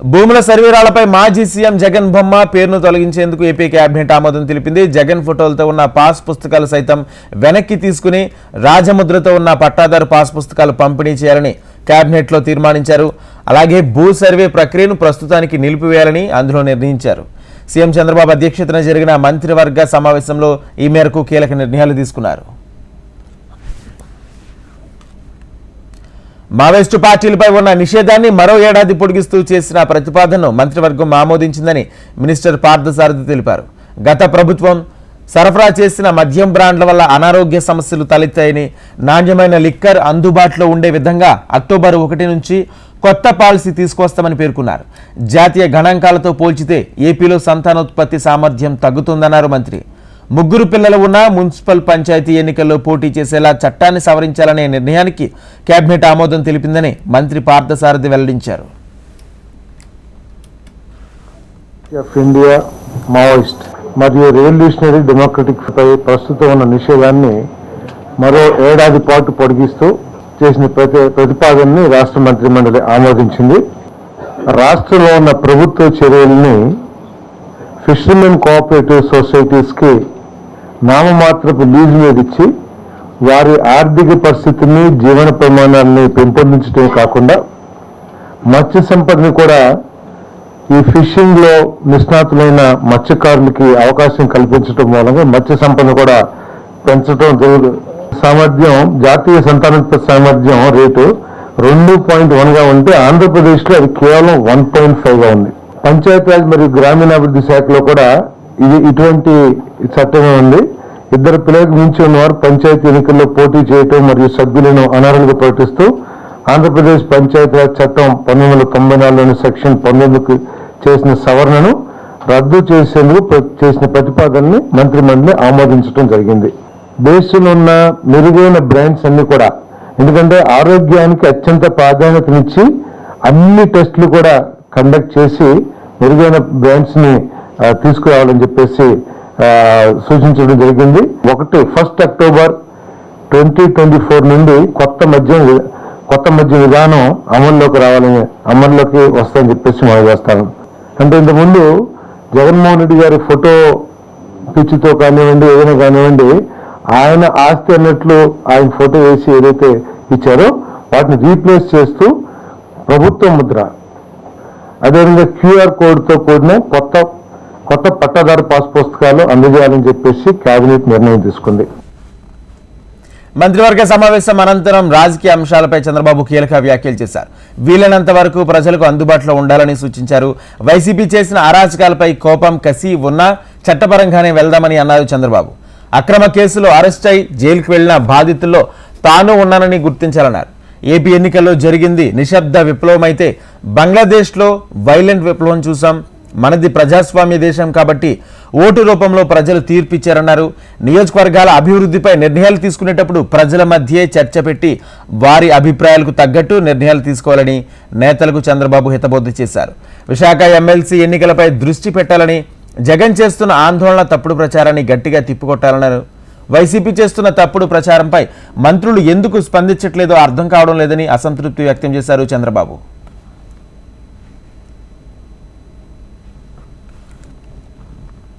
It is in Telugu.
భూముల సర్వేరాలపై మాజీ సీఎం జగన్ బొమ్మ పేరును తొలగించేందుకు ఏపీ కేబినెట్ ఆమోదం తెలిపింది. జగన్ ఫోటోలతో ఉన్న పాస్ పుస్తకాలు సైతం వెనక్కి తీసుకుని రాజముద్రతో ఉన్న పట్టాదారు పాస్ పుస్తకాలు పంపిణీ చేయాలని కేబినెట్లో తీర్మానించారు. అలాగే భూ సర్వే ప్రక్రియను ప్రస్తుతానికి నిలిపివేయాలని అందులో నిర్ణయించారు. సీఎం చంద్రబాబు అధ్యక్షతన జరిగిన మంత్రివర్గ సమావేశంలో ఈ మేరకు కీలక నిర్ణయాలు తీసుకున్నారు. మావోయిస్టు పార్టీలపై ఉన్న నిషేధాన్ని మరో ఏడాది పొడిగిస్తూ చేసిన ప్రతిపాదనను మంత్రివర్గం ఆమోదించిందని మినిస్టర్ పార్థసారథి తెలిపారు. గత ప్రభుత్వం సరఫరా చేసిన మద్యం బ్రాండ్ల వల్ల అనారోగ్య సమస్యలు తలెత్తాయని నాణ్యమైన లిక్కర్ అందుబాటులో ఉండే విధంగా అక్టోబర్ ఒకటి నుంచి కొత్త పాలసీ తీసుకొస్తామని పేర్కొన్నారు. జాతీయ గణాంకాలతో పోల్చితే ఏపీలో సంతానోత్పత్తి సామర్థ్యం తగ్గుతుందన్నారు మంత్రి. ముగ్గురు పిల్లలు ఉన్న మున్సిపల్ పంచాయతీ ఎన్నికల్లో పోటీ చేసేలా చట్టాన్ని సవరించాలనే నిర్ణయానికి కేబినెట్ ఆమోదం తెలిపిందని మంత్రి పార్థసారథి వెల్లడించారు. ఇండియా మావోయిస్ట్ మరియు రెవల్యూషనరీ డెమోక్రటిక్ పై ప్రస్తుతం ఉన్న నిషేధాన్ని మరో ఏడాది పాటు పొడిగిస్తూ చేసిన ప్రతి ప్రతిపాదనని రాష్ట్ర మంత్రిమండలి ఆమోదించింది. రాష్ట్రంలో ఉన్న ప్రభుత్వ చర్యల్ని ఫిషర్మెన్ కోఆపరేటివ్ సొసైటీస్కి నామమాత్రపు లీజు మీద ఇచ్చి వారి ఆర్థిక పరిస్థితిని జీవన ప్రమాణాలని పెంపొందించడమే కాకుండా మత్స్య సంపదని కూడా ఈ ఫిషింగ్లో నిష్ణాతులైన మత్స్యకారులకి అవకాశం కల్పించడం మూలంగా మత్స్య సంపద కూడా పెంచడం జరుగు సామర్థ్యం జాతీయ సంతానోత్పత్తి సామర్థ్యం రేటు రెండు పాయింట్ వన్గా ఉంటే ఆంధ్రప్రదేశ్లో అది కేవలం వన్ పాయింట్ ఫైవ్గా ఉంది. పంచాయతీరాజ్ మరియు గ్రామీణాభివృద్ధి శాఖలో కూడా ఇది ఇటువంటి చట్టమే ఉంది. ఇద్దరు పిల్లలకు మించి ఉన్నవారు పంచాయతీ ఎన్నికల్లో పోటీ చేయటం మరియు సభ్యులను అనర్హులుగా ప్రకటిస్తూ ఆంధ్రప్రదేశ్ పంచాయతీరాజ్ చట్టం పంతొమ్మిది వందల తొంభై నాలుగులోని సెక్షన్ పంతొమ్మిదికి చేసిన సవరణను రద్దు చేసేందుకు చేసిన ప్రతిపాదనని మంత్రిమండలి ఆమోదించడం జరిగింది. దేశంలో ఉన్న మెరుగైన బ్రాండ్స్ అన్ని కూడా ఎందుకంటే ఆరోగ్యానికి అత్యంత ప్రాధాన్యతనిచ్చి అన్ని టెస్టులు కూడా కండక్ట్ చేసి మెరుగైన బ్రాండ్స్ని తీసుకురావాలని చెప్పేసి సూచించడం జరిగింది. ఒకటి first October twenty twenty four నుండి కొత్త మద్యం కొత్త మద్య విధానం అమల్లోకి రావాలని అమల్లోకి వస్తుందని చెప్పేసి మనం చేస్తాను. అంటే ఇంతకుముందు జగన్మోహన్ రెడ్డి గారి ఫోటో పిచ్చితో కానివ్వండి ఏదైనా కానివ్వండి ఆయన ఆస్తి అన్నట్లు ఆయన ఫోటో వేసి ఏదైతే ఇచ్చారో వాటిని రీప్లేస్ చేస్తూ ప్రభుత్వ ముద్ర అదేవిధంగా క్యూఆర్ కోడ్తో కూడిన కొత్త కొత్త పట్టాదారు పాస్ పుస్తకాలు అందజేయాలని చెప్పేసి కేబినెట్ నిర్ణయం తీసుకుంది. మంత్రివర్గ సమావేశం అనంతరం రాజకీయ అంశాలపై చంద్రబాబు కీలక వ్యాఖ్యలు చేశారు. వీలైనంత వరకు ప్రజలకు అందుబాటులో ఉండాలని సూచించారు. వైసీపీ చేసిన అరాచకాలపై కోపం కసి ఉన్నా చట్టపరంగానే వెళ్దామని అన్నారు చంద్రబాబు. అక్రమ కేసులో అరెస్ట్ అయి జైలుకు వెళ్ళిన బాధితుల్లో తాను ఉన్నానని గుర్తించాలన్నారు. ఏపీ ఎన్నికల్లో జరిగింది నిశ్శబ్ద విప్లవం అయితే బంగ్లాదేశ్లో వైలెంట్ విప్లవం చూసాం మనది ప్రజాస్వామ్య దేశం కాబట్టి ఓటు రూపంలో ప్రజలు తీర్పిచ్చారన్నారు. నియోజకవర్గాల అభివృద్ధిపై నిర్ణయాలు తీసుకునేటప్పుడు ప్రజల మధ్యే చర్చ పెట్టి వారి అభిప్రాయాలకు తగ్గట్టు నిర్ణయాలు తీసుకోవాలని నేతలకు చంద్రబాబు హితబోధి చేశారు. విశాఖ ఎమ్మెల్సీ ఎన్నికలపై దృష్టి పెట్టాలని జగన్ చేస్తున్న ఆందోళన తప్పుడు ప్రచారాన్ని గట్టిగా తిప్పికొట్టాలన్నారు. వైసీపీ చేస్తున్న తప్పుడు ప్రచారంపై మంత్రులు ఎందుకు స్పందించట్లేదో అర్థం కావడం లేదని అసంతృప్తి వ్యక్తం చేశారు చంద్రబాబు.